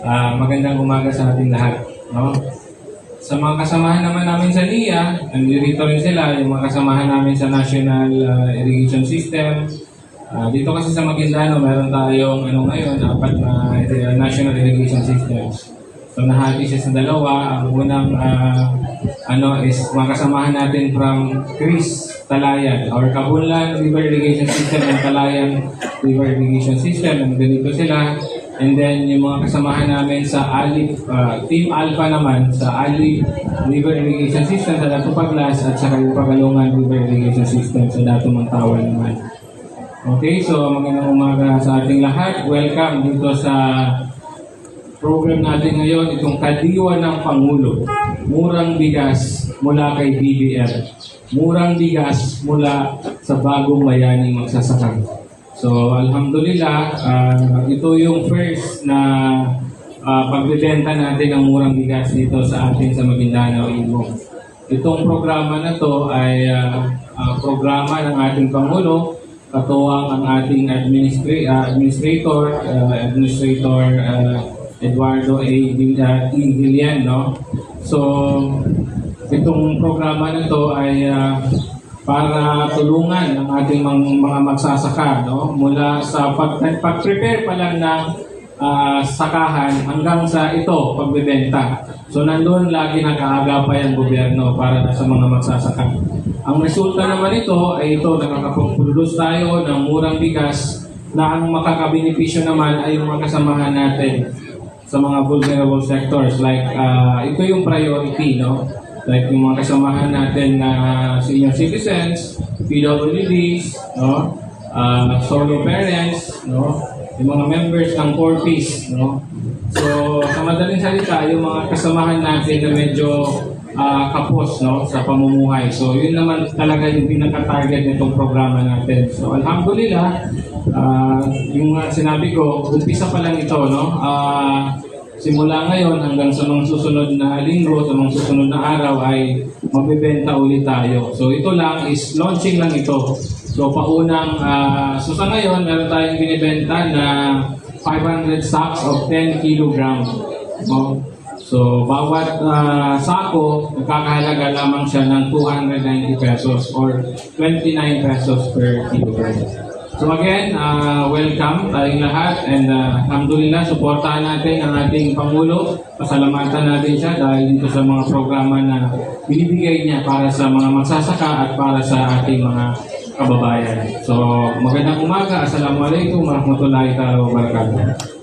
Ah, magandang umaga sa ating lahat. No? Sa mga kasamahan naman namin sa NIA, nandito rin sila, yung mga kasamahan namin sa National ah, Irrigation System. Ah, dito kasi sa Maguindano, meron tayong ano ngayon, apat na uh, National Irrigation Systems. So nahati siya sa dalawa. Ang unang ah, ano is mga kasamahan natin from Chris Talayan or Kabunlan River Irrigation System and Talayan River Irrigation System. Nandito sila. And then yung mga kasamahan namin sa Ali, ah, Team Alpha naman sa Ali River Irrigation System sa Dato Paglas at sa Pagalungan River Irrigation System sa Dato Mantawan naman. Okay, so magandang umaga sa ating lahat. Welcome dito sa program natin ngayon, itong Kadiwa ng Pangulo. Murang bigas mula kay BBL. Murang bigas mula sa bagong bayaning magsasaka. So, alhamdulillah, ah, ito yung first na uh, pagbibenta natin ng murang bigas dito sa atin sa Maguindanao, Igbo. Itong programa na to ay ah, ah, programa ng ating Pangulo katuwang ang ating administra- ah, administrator, ah, administrator ah, Eduardo A. Vil-. Villan, no? So, itong programa na to ay ah, para tulungan ang ating mga, mga magsasaka, no? Mula sa pag, pag-prepare pa lang ng ah, sakahan hanggang sa ito, pagbebenta. So, nandun lagi nag-aagapay ang gobyerno para sa mga magsasaka. Ang resulta naman ito ay ito, nakakapag-produce tayo ng murang bigas na ang makakabenepisyo naman ay yung mga kasamahan natin sa mga vulnerable sectors. Like, ah, ito yung priority, no? Like yung mga kasamahan natin na senior citizens, PWDs, no? Ah, solo parents, no? Yung mga members ng core peace, no? So, sa madaling salita, yung mga kasamahan natin na medyo ah, kapos no sa pamumuhay. So yun naman talaga yung pinaka-target nitong programa natin. So alhamdulillah, ah, yung nga sinabi ko, umpisa pa lang ito no. Ah, simula ngayon hanggang sa mga susunod na linggo, sa mga susunod na araw ay magbebenta ulit tayo. So ito lang is launching lang ito. So paunang, ah, so sa ngayon meron tayong binibenta na 500 sacks of 10 kilogram. No? So, bawat ah, sako, nagkakahalaga lamang siya ng 290 pesos or 29 pesos per kilogram. So again, ah, welcome tayong lahat and ah, alhamdulillah, suportahan natin ang ating Pangulo. Pasalamatan natin siya dahil dito sa mga programa na binibigay niya para sa mga magsasaka at para sa ating mga kababayan. So, magandang umaga. Assalamualaikum warahmatullahi wabarakatuh.